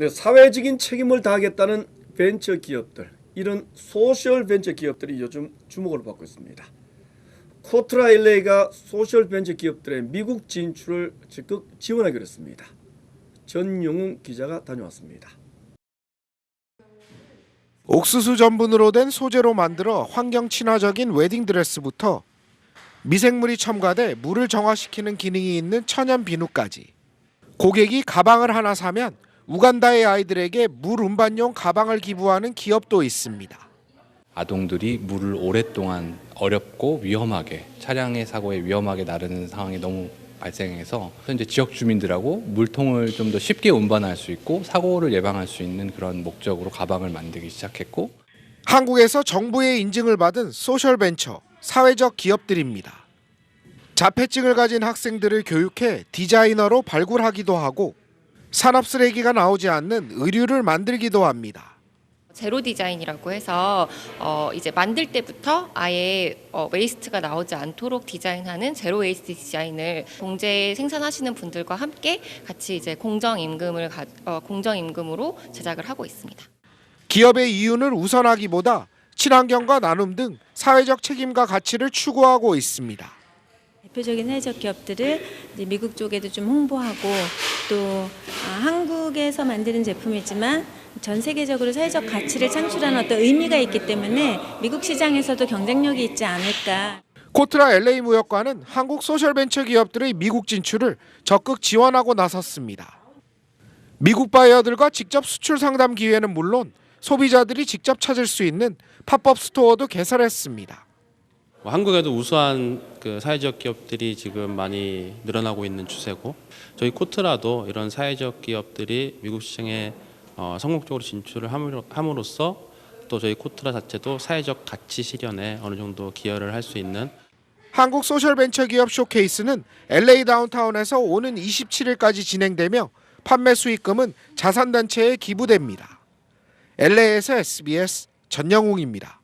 네, 사회적인 책임을 다하겠다는 벤처 기업들, 이런 소셜 벤처 기업들이 요즘 주목을 받고 있습니다. 코트라 LA가 소셜 벤처 기업들의 미국 진출을 적극 지원하기로 했습니다. 전용웅 기자가 다녀왔습니다. 옥수수 전분으로 된 소재로 만들어 환경 친화적인 웨딩 드레스부터 미생물이 첨가돼 물을 정화시키는 기능이 있는 천연 비누까지 고객이 가방을 하나 사면 우간다의 아이들에게 물 운반용 가방을 기부하는 기업도 있습니다. 아동들이 물을 오랫동안 어렵고 위험하게 차량의 사고에 위험하게 나르는 상황이 너무 발생해서 현재 지역 주민들하고 물통을 좀 더 쉽게 운반할 수 있고 사고를 예방할 수 있는 그런 목적으로 가방을 만들기 시작했고 한국에서 정부의 인증을 받은 소셜 벤처 사회적 기업들입니다. 자폐증을 가진 학생들을 교육해 디자이너로 발굴하기도 하고 산업 쓰레기가 나오지 않는 의류를 만들기도 합니다. 제로 디자인이라고 해서 어 이제 만들 때부터 아예 어 웨이스트가 나오지 않도록 디자인하는 제로 웨이스트 디자인을 공제 생산하시는 분들과 함께 같이 이제 공정 임금을 가, 어 공정 임금으로 제작을 하고 있습니다. 기업의 이윤을 우선하기보다 친환경과 나눔 등 사회적 책임과 가치를 추구하고 있습니다. 대표적인 사회적 기업들을 미국 쪽에도 좀 홍보하고 또 아, 한국에서 만드는 제품이지만 전 세계적으로 사회적 가치를 창출하는 어떤 의미가 있기 때문에 미국 시장에서도 경쟁력이 있지 않을까. 코트라 LA 무역과는 한국 소셜벤처 기업들의 미국 진출을 적극 지원하고 나섰습니다. 미국 바이어들과 직접 수출 상담 기회는 물론 소비자들이 직접 찾을 수 있는 팝업 스토어도 개설했습니다. 뭐 한국에도 우수한 그 사회적 기업들이 지금 많이 늘어나고 있는 추세고 저희 코트라도 이런 사회적 기업들이 미국 시장에 어, 성공적으로 진출을 함으로- 함으로써 또 저희 코트라 자체도 사회적 가치 실현에 어느 정도 기여를 할 수 있는 한국 소셜벤처 기업 쇼케이스는 LA 다운타운에서 오는 27일까지 진행되며 판매 수익금은 자산단체에 기부됩니다. LA에서 SBS 전영웅입니다.